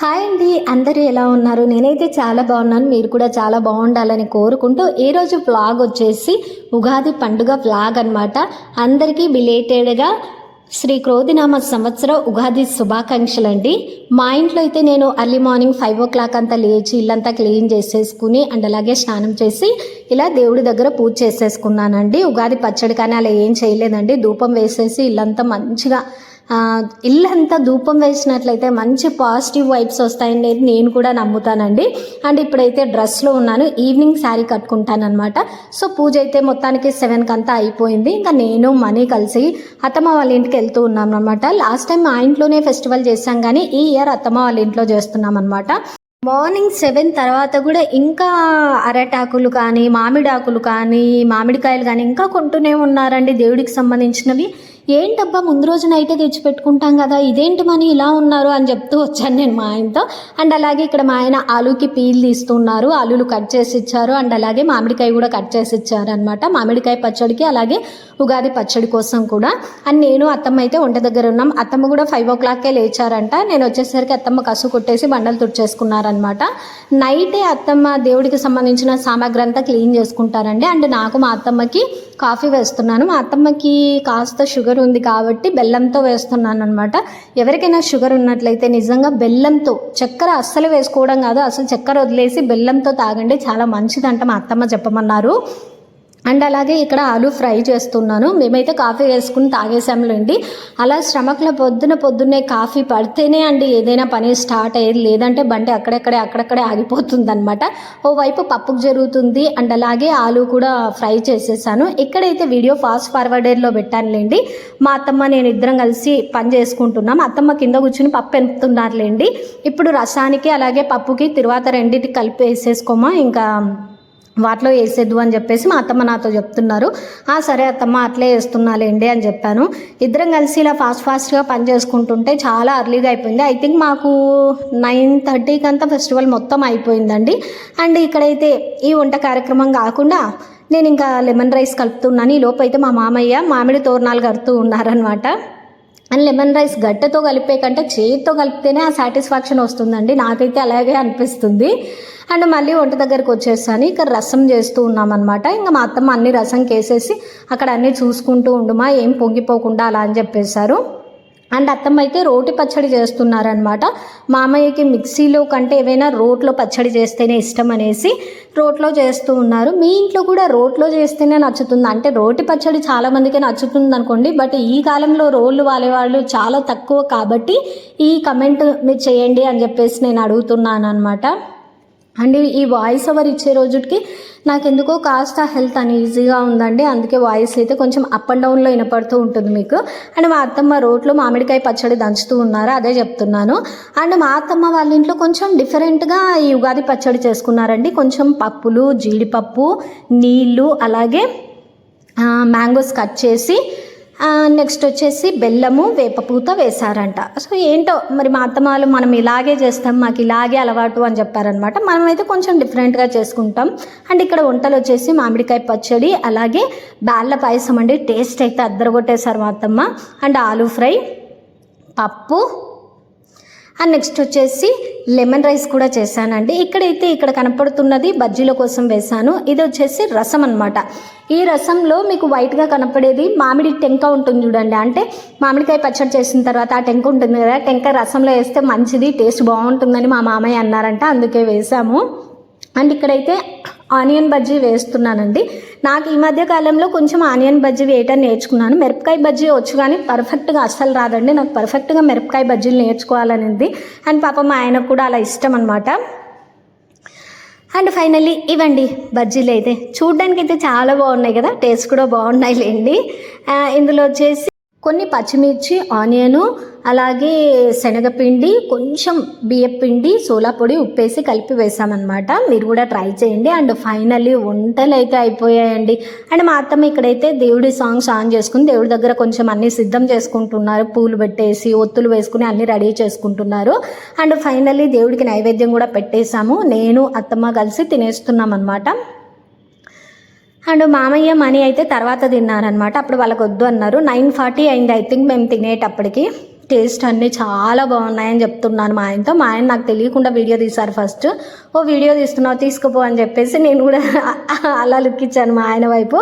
Hi అండి అందరూ ఎలా ఉన్నారు? నేనైతే చాలా బాగున్నాను. మీరు కూడా చాలా బాగుండాలని కోరుకుంటూ ఈరోజు వ్లాగ్ వచ్చేసి ఉగాది పండుగ వ్లాగ్ అనమాట అందరికీ బిలేటెడ్గా శ్రీ క్రోధినామ సంవత్సర ఉగాది శుభాకాంక్షలు అండి. మా ఇంట్లో అయితే నేను early morning five o'clock అంతా లేచి ఇల్లంతా క్లీన్ చేసేసుకుని అండ్ అలాగే స్నానం చేసి ఇలా దేవుడి దగ్గర పూజ చేసేసుకున్నానండి. ఉగాది పచ్చడి కానీ అలా ఏం చేయలేదండి. ధూపం వేసేసి ఇల్లంతా మంచిగా ఇల్లంతా ధూపం వేసినట్లయితే మంచి పాజిటివ్ వైబ్స్ వస్తాయని నేను కూడా నమ్ముతానండి. అండ్ ఇప్పుడైతే డ్రెస్లో ఉన్నాను ఈవినింగ్ శారీ కట్టుకుంటానమాట సో పూజ అయితే మొత్తానికి సెవెన్కి అంతా అయిపోయింది. ఇంకా నేను మనీ కలిసి అత్తమ్మ వాళ్ళ ఇంటికి వెళ్తూ ఉన్నాం అనమాట లాస్ట్ టైం మా ఇంట్లోనే ఫెస్టివల్ చేశాం కానీ ఈ ఇయర్ అత్తమ్మ వాళ్ళ ఇంట్లో చేస్తున్నాం అనమాట మార్నింగ్ సెవెన్ తర్వాత కూడా ఇంకా అరటాకులు కానీ మామిడాకులు కానీ మామిడికాయలు కానీ ఇంకా కొంటూనే ఉన్నారండి దేవుడికి సంబంధించినవి. ఏంటబ్బా ముందు రోజు నైటే తెచ్చి పెట్టుకుంటాం కదా ఇదేంటి మని ఇలా ఉన్నారు? అని చెప్తూ వచ్చాను నేను మా ఆయనతో. అండ్ అలాగే ఇక్కడ మా ఆయన ఆలూకి పీల్ తీస్తున్నారు ఆలూలు కట్ చేసి ఇచ్చారు. అండ్ అలాగే మామిడికాయ కూడా కట్ చేసి ఇచ్చారు అనమాట మామిడికాయ పచ్చడికి అలాగే ఉగాది పచ్చడి కోసం కూడా. అండ్ నేను అత్తమ్మ అయితే వంట దగ్గర ఉన్నాం. అత్తమ్మ కూడా ఫైవ్ ఓ క్లాక్కే లేచారంట. నేను వచ్చేసరికి అత్తమ్మ కసు కొట్టేసి బండలు తుడిచేసుకున్నారనమాట నైటే అత్తమ్మ దేవుడికి సంబంధించిన సామాగ్రి అంతా క్లీన్ చేసుకుంటారండి. అండ్ నాకు మా అత్తమ్మకి కాఫీ వేస్తున్నాను. మా అత్తమ్మకి కాస్త షుగర్ ఉంది కాబట్టి బెల్లంతో వేస్తున్నాను అనమాట ఎవరికైనా షుగర్ ఉన్నట్లయితే నిజంగా బెల్లంతో చక్కెర అస్సలు వేసుకోవడం కాదు. అసలు చక్కెర వదిలేసి బెల్లంతో తాగండి. చాలా మంచిదంట మా అత్తమ్మ చెప్పమన్నారు. అండ్ అలాగే ఇక్కడ ఆలు ఫ్రై చేస్తున్నాను. మేమైతే కాఫీ వేసుకుని తాగేసాంలేండి అలా శ్రమకుల పొద్దున పొద్దున్నే కాఫీ పడితేనే అండి ఏదైనా పని స్టార్ట్ అయ్యేది. లేదంటే బండి అక్కడెక్కడే అక్కడక్కడే ఆగిపోతుంది అనమాట ఓవైపు పప్పుకు జరుగుతుంది. అండ్ అలాగే ఆలు కూడా ఫ్రై చేసేసాను. ఇక్కడైతే వీడియో ఫాస్ట్ ఫార్వర్డర్లో పెట్టానులేండి. మా అత్తమ్మ నేను ఇద్దరం కలిసి పని చేసుకుంటున్నాం. అత్తమ్మ కింద కూర్చుని పప్పు ఎంపుతున్నారులేండి. ఇప్పుడు రసానికి అలాగే పప్పుకి తిరువాత రెండింటికి కలిపి వేసేసుకోమా? ఇంకా వాటిలో వేసేద్దు అని చెప్పేసి మా అత్తమ్మ నాతో చెప్తున్నారు. "ఆ, సరే అత్తమ్మ అట్లే వేస్తున్నాలేండి అని చెప్పాను. ఇద్దరం కలిసి ఇలా ఫాస్ట్ ఫాస్ట్గా పని చేసుకుంటుంటే చాలా అర్లీగా అయిపోయింది. ఐ థింక్ మాకు నైన్ థర్టీకి అంతా ఫెస్టివల్ మొత్తం అయిపోయిందండి. అండ్ ఇక్కడైతే ఈ వంట కార్యక్రమం కాకుండా నేను ఇంకా లెమన్ రైస్ కలుపుతున్నాను. ఈ లోపు అయితే మా మామయ్య మామిడి తోరణాలు కడుతూ ఉన్నారనమాట అండ్ లెమన్ రైస్ గడ్డతో కలిపే కంటే చేతితో కలిపితేనే ఆ సాటిస్ఫాక్షన్ వస్తుందండి. నాకైతే అలాగే అనిపిస్తుంది. అండ్ మళ్ళీ వంట దగ్గరకు వచ్చేసాను ఇక్కడ రసం చేస్తూ ఉన్నామన్నమాట. ఇంకా మా అత్తమ్మ అన్ని రసం కేసేసి అక్కడ అన్నీ చూసుకుంటూ ఉండుమా ఏం పొంగిపోకుండా అలా అని చెప్పేశారు. అండ్ అత్తమ్మ అయితే రోటి పచ్చడి చేస్తున్నారనమాట మామయ్యకి మిక్సీలో కంటే ఏవైనా రోట్లో పచ్చడి చేస్తేనే ఇష్టం అనేసి రోట్లో చేస్తూ ఉన్నారు. మీ ఇంట్లో కూడా రోట్లో చేస్తేనే నచ్చుతుంది. అంటే రోటి పచ్చడి చాలామందికి నచ్చుతుంది అనుకోండి బట్ ఈ కాలంలో రోళ్ళు వాలేవాళ్ళు చాలా తక్కువ కాబట్టి ఈ కమెంట్ మీరు చేయండి అని చెప్పేసి నేను అడుగుతున్నాను అనమాట అండ్ ఈ వాయిస్ ఓవర్ ఇచ్చే రోజుకి నాకు ఎందుకో కాస్త హెల్త్ అన్ఈజీగా ఉందండి. అందుకే వాయిస్ అయితే కొంచెం అప్ అండ్ డౌన్లో వినపడుతూ ఉంటుంది మీకు. అండ్ మా అత్తమ్మ రోట్లో మామిడికాయ పచ్చడి దంచుతూ ఉన్నారు? అదే చెప్తున్నాను. అండ్ మా అత్తమ్మ వాళ్ళ ఇంట్లో కొంచెం డిఫరెంట్గా ఈ ఉగాది పచ్చడి చేసుకున్నారండి. కొంచెం పప్పులు జీడిపప్పు నీళ్ళు అలాగే మ్యాంగోస్ కట్ చేసి నెక్స్ట్ వచ్చేసి బెల్లము వేపపూత వేశారంట. సో ఏంటో మరి మా అత్తమాలు మనం ఇలాగే చేస్తాం మాకు ఇలాగే అలవాటు అని చెప్పారనమాట. మనమైతే కొంచెం డిఫరెంట్గా చేసుకుంటాం. అండ్ ఇక్కడ వంటలు వచ్చేసి మామిడికాయ పచ్చడి అలాగే బ్యాళ్ళ పాయసం అండి. టేస్ట్ అయితే అద్దరగొట్టేశారు మా అత్తమ్మ. అండ్ ఆలూ ఫ్రై పప్పు అండ్ నెక్స్ట్ వచ్చేసి లెమన్ రైస్ కూడా చేశానండి. ఇక్కడైతే ఇక్కడ కనపడుతున్నది బజ్జీల కోసం వేశాను. ఇది వచ్చేసి రసం అనమాట ఈ రసంలో మీకు వైట్గా కనపడేది మామిడి టెంక ఉంటుంది చూడండి. అంటే మామిడికాయ పచ్చడి చేసిన తర్వాత ఆ టెంక ఉంటుంది కదా టెంక రసంలో వేస్తే మంచిది టేస్ట్ బాగుంటుందని మా మామయ్య అన్నారంట. అందుకే వేసాము అండ్ ఇక్కడైతే ఆనియన్ బజ్జీ వేస్తున్నానండి. నాకు ఈ మధ్య కాలంలో కొంచెం ఆనియన్ బజ్జీ వేయటం నేర్చుకున్నాను. మిరపకాయ బజ్జీ వచ్చు కానీ పర్ఫెక్ట్గా అస్సలు రాదండి. నాకు పర్ఫెక్ట్గా మిరపకాయ బజ్జీలు నేర్చుకోవాలనింది. అండ్ పాప మా ఆయనకు కూడా అలా ఇష్టం అనమాట అండ్ ఫైనల్లీ ఇవ్వండి బజ్జీలు అయితే. చూడ్డానికి అయితే చాలా బాగున్నాయి కదా. టేస్ట్ కూడా బాగున్నాయి లేండి ఇందులో వచ్చేసి కొన్ని పచ్చిమిర్చి ఆనియను అలాగే శనగపిండి కొంచెం బియ్యపిండి సోలా పొడి ఉప్పేసి కలిపి వేసామన్నమాట. మీరు కూడా ట్రై చేయండి. అండ్ ఫైనల్లీ వంటలు అయితే అయిపోయాయండి. అండ్ మా అత్తమ్మ ఇక్కడైతే దేవుడి సాంగ్స్ ఆన్ చేసుకుని దేవుడి దగ్గర కొంచెం అన్ని సిద్ధం చేసుకుంటున్నారు. పూలు పెట్టేసి ఒత్తులు వేసుకుని అన్ని రెడీ చేసుకుంటున్నారు. అండ్ ఫైనల్లీ దేవుడికి నైవేద్యం కూడా పెట్టేశాము. నేను అత్తమ్మ కలిసి తినేస్తున్నాం అనమాట అండ్ మామయ్య మనీ అయితే తర్వాత తిన్నారనమాట అప్పుడు వాళ్ళకి వద్దు అన్నారు. నైన్ ఫార్టీ అయింది. ఐ థింక్ మేము తినేటప్పటికి టేస్ట్ అన్నీ చాలా బాగున్నాయని చెప్తున్నాను మా ఆయనతో. మా ఆయన నాకు తెలియకుండా వీడియో తీశారు ఫస్ట్. ఓ వీడియో తీస్తున్నావు తీసుకుపో అని చెప్పేసి నేను కూడా అలా లుక్ ఇచ్చాను మా ఆయన వైపు.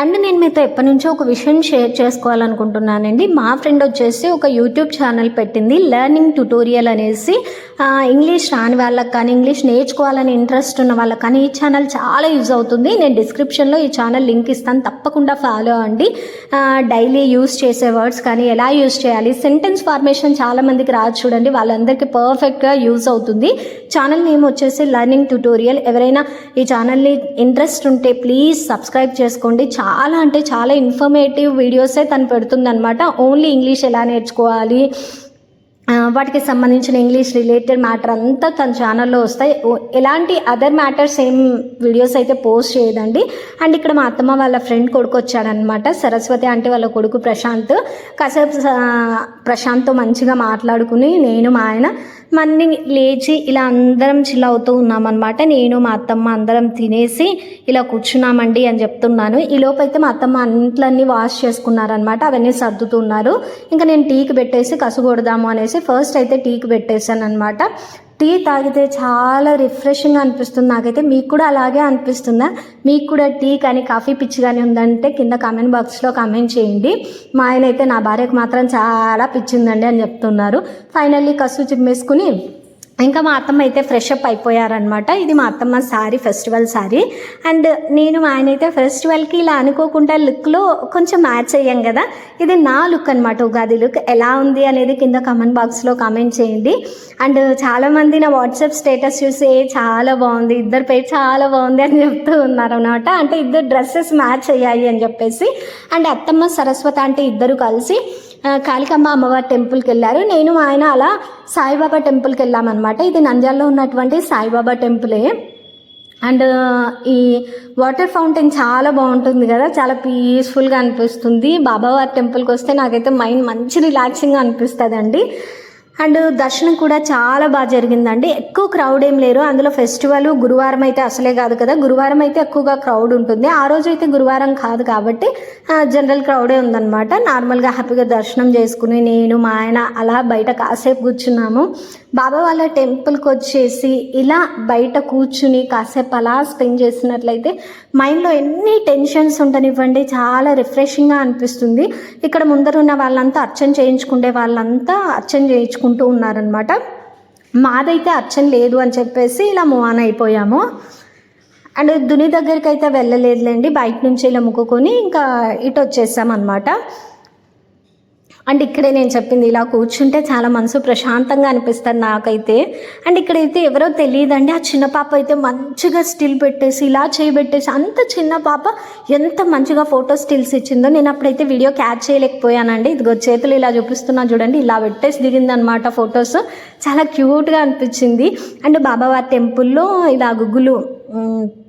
అండ్ నేను మీతో ఎప్పటి నుంచో ఒక విషయం షేర్ చేసుకోవాలనుకుంటున్నానండి. మా ఫ్రెండ్ వచ్చేసి ఒక యూట్యూబ్ ఛానల్ పెట్టింది లెర్నింగ్ ట్యుటోరియల్ అనేసి. ఇంగ్లీష్ రాని వాళ్ళకి కానీ ఇంగ్లీష్ నేర్చుకోవాలని ఇంట్రెస్ట్ ఉన్న వాళ్ళకి కానీ ఈ ఛానల్ చాలా యూజ్ అవుతుంది. నేను డిస్క్రిప్షన్లో ఈ ఛానల్ లింక్ ఇస్తాను తప్పకుండా ఫాలో అండి డైలీ యూస్ చేసే వర్డ్స్ కానీ ఎలా యూస్ చేయాలి సెంటెన్స్ ఫార్మేషన్ చాలామందికి రాదు చూడండి వాళ్ళందరికీ పర్ఫెక్ట్గా యూజ్ అవుతుంది. ఛానల్ నేమ్ వచ్చేసి లెర్నింగ్ ట్యుటోరియల్. ఎవరైనా ఈ ఛానల్ని ఇంట్రెస్ట్ ఉంటే ప్లీజ్ సబ్స్క్రైబ్ చేసుకోండి. చాలా అంటే చాలా ఇన్ఫర్మేటివ్ వీడియోసే తను పెడుతుంది అనమాట ఓన్లీ ఇంగ్లీష్ ఎలా నేర్చుకోవాలి? వాటికి సంబంధించిన ఇంగ్లీష్ రిలేటెడ్ మ్యాటర్ అంతా తన ఛానల్లో వస్తాయి. ఎలాంటి అదర్ మ్యాటర్స్ ఏం వీడియోస్ అయితే పోస్ట్ చేయదండి. అండ్ ఇక్కడ మా అత్తమ్మ వాళ్ళ ఫ్రెండ్ కొడుకు వచ్చాడనమాట సరస్వతి అంటే వాళ్ళ కొడుకు ప్రశాంత్. కాసేపు ప్రశాంత్తో మంచిగా మాట్లాడుకుని నేను మా ఆయన మన్ని లేచి ఇలా అందరం చిల్ అవుతూ ఉన్నామన్నమాట. నేను మా అత్తమ్మ అందరం తినేసి ఇలా కూర్చున్నామండి అని చెప్తున్నాను. ఈ లోపైతే అయితే మా అత్తమ్మ అంట్లన్నీ వాష్ చేసుకున్నారనమాట అవన్నీ సర్దుతున్నారు ఇంకా నేను టీకి పెట్టేసి కసుగొడదాము అనేసి ఫస్ట్ ఫస్ట్ అయితే టీకి పెట్టేశాను అనమాట టీ తాగితే చాలా రిఫ్రెషింగ్ అనిపిస్తుంది. నాకైతే మీకు కూడా అలాగే అనిపిస్తుందా? మీకు కూడా టీ కానీ కాఫీ పిచ్చి కానీ ఉందంటే కింద కామెంట్ బాక్స్లో కామెంట్ చేయండి. మా ఆయన అయితే నా భార్యకు మాత్రం చాలా పిచ్చిందండి అని చెప్తున్నారు. ఫైనల్లీ కసు చిమ్మేసుకుని ఇంకా మా అత్తమ్మ అయితే ఫ్రెష్ అప్ అయిపోయారనమాట ఇది మా అత్తమ్మ శారీ ఫెస్టివల్ శారీ అండ్ నేను మా ఆయన అయితే ఫెస్టివల్కి ఇలా అనుకోకుండా లుక్లో కొంచెం మ్యాచ్ అయ్యాం కదా. ఇది నా లుక్ అనమాట ఉగాది లుక్ ఎలా ఉంది అనేది కింద కామెంట్ బాక్స్లో కామెంట్ చేయండి. అండ్ చాలామంది నా వాట్సాప్ స్టేటస్ చూసి చాలా బాగుంది ఇద్దరు పేరు చాలా బాగుంది అని చెప్తూ ఉన్నారనమాట అంటే ఇద్దరు డ్రెస్సెస్ మ్యాచ్ అయ్యాయి అని చెప్పేసి. అండ్ అత్తమ్మ సరస్వతి అంటే ఇద్దరు కలిసి కాళికమ్మ అమ్మవారి టెంపుల్కి వెళ్ళారు నేను ఆయన అలా సాయిబాబా టెంపుల్కి వెళ్ళామన్నమాట ఇది నంద్యాలలో ఉన్నటువంటి సాయిబాబా టెంపులే అండ్ ఈ వాటర్ ఫౌంటైన్ చాలా బాగుంటుంది కదా. చాలా పీస్ఫుల్గా అనిపిస్తుంది. బాబావారి టెంపుల్కి వస్తే నాకైతే మైండ్ మంచి రిలాక్సింగ్గా అనిపిస్తుంది అండి అండ్ దర్శనం కూడా చాలా బాగా జరిగిందండి. ఎక్కువ క్రౌడ్ ఏం లేరు. అందులో ఫెస్టివల్ గురువారం అయితే అసలే కాదు కదా. గురువారం అయితే ఎక్కువగా క్రౌడ్ ఉంటుంది. ఆ రోజు అయితే గురువారం కాదు కాబట్టి జనరల్ క్రౌడే ఉందన్నమాట. నార్మల్గా హ్యాపీగా దర్శనం చేసుకుని నేను మా ఆయన అలా బయట కాసేపు కూర్చున్నాము. బాబా వాళ్ళ టెంపుల్కి వచ్చేసి ఇలా బయట కూర్చుని కాసేపు అలా స్పెండ్ చేసినట్లయితే మైండ్లో ఎన్ని టెన్షన్స్ ఉండనివ్వండి. చాలా రిఫ్రెషింగ్గా అనిపిస్తుంది. ఇక్కడ ముందర ఉన్న వాళ్ళంతా అర్చన చేయించుకునే వాళ్ళంతా అర్చన చేసుకుంటూ ఉన్నారనమాట మాదైతే అర్చన లేదు అని చెప్పేసి ఇలా మూవ్ ఆన్ అయిపోయాము. అండ్ దుని దగ్గరికి అయితే వెళ్ళలేదులేండి బయట నుంచి ఇలా ముక్కుకొని ఇంకా ఇటు వచ్చేసాం అనమాట అండ్ ఇక్కడే నేను చెప్పింది ఇలా కూర్చుంటే చాలా మనసు ప్రశాంతంగా అనిపిస్తుంది నాకైతే. అండ్ ఇక్కడైతే ఎవరో తెలియదండి ఆ చిన్న పాప అయితే మంచిగా స్టిల్ పెట్టేసి ఇలా చేయబెట్టేసి అంత చిన్న పాప ఎంత మంచిగా ఫోటో స్టిల్స్ ఇచ్చిందో నేను అప్పుడైతే వీడియో క్యాచ్ చేయలేకపోయానండి. ఇదిగో చేతులు ఇలా చూపిస్తున్నా చూడండి ఇలా పెట్టేసి దిగిందనమాట ఫొటోస్. చాలా క్యూట్గా అనిపించింది. అండ్ బాబావారి టెంపుల్లో ఇలా గుగ్గులు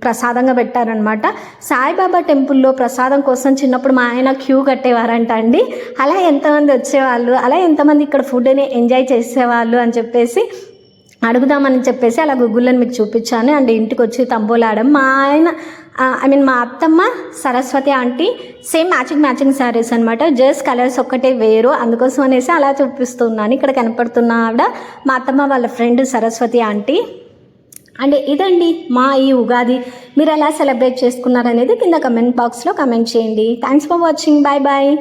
ప్రసాదంగా పెట్టారనమాట సాయిబాబా టెంపుల్లో ప్రసాదం కోసం చిన్నప్పుడు మా ఆయన క్యూ కట్టేవారంట అండి. అలా ఎంతమంది వచ్చేవాళ్ళు అలా ఎంతమంది ఇక్కడ ఫుడ్ని ఎంజాయ్ చేసేవాళ్ళు అని చెప్పేసి అడుగుదామని చెప్పేసి అలా గూగుల్లో మీకు చూపించాను. అండ్ ఇంటికి వచ్చి తంబోలాడడం. మా ఆయన ఐ మీన్ మా అత్తమ్మ Saraswati aunty same matching matching saris అనమాట జస్ట్ కలర్స్ ఒక్కటే వేరు. అందుకోసం అనేసి అలా చూపిస్తున్నాను. ఇక్కడ కనపడుతున్న ఆవిడ మా అత్తమ్మ వాళ్ళ ఫ్రెండ్ సరస్వతి ఆంటీ. అండ్ ఇదండి మా ఈ ఉగాది. మీరు ఎలా సెలబ్రేట్ చేసుకున్నారనేది కింద కమెంట్ బాక్స్లో కమెంట్ చేయండి. Thanks for watching. Bye bye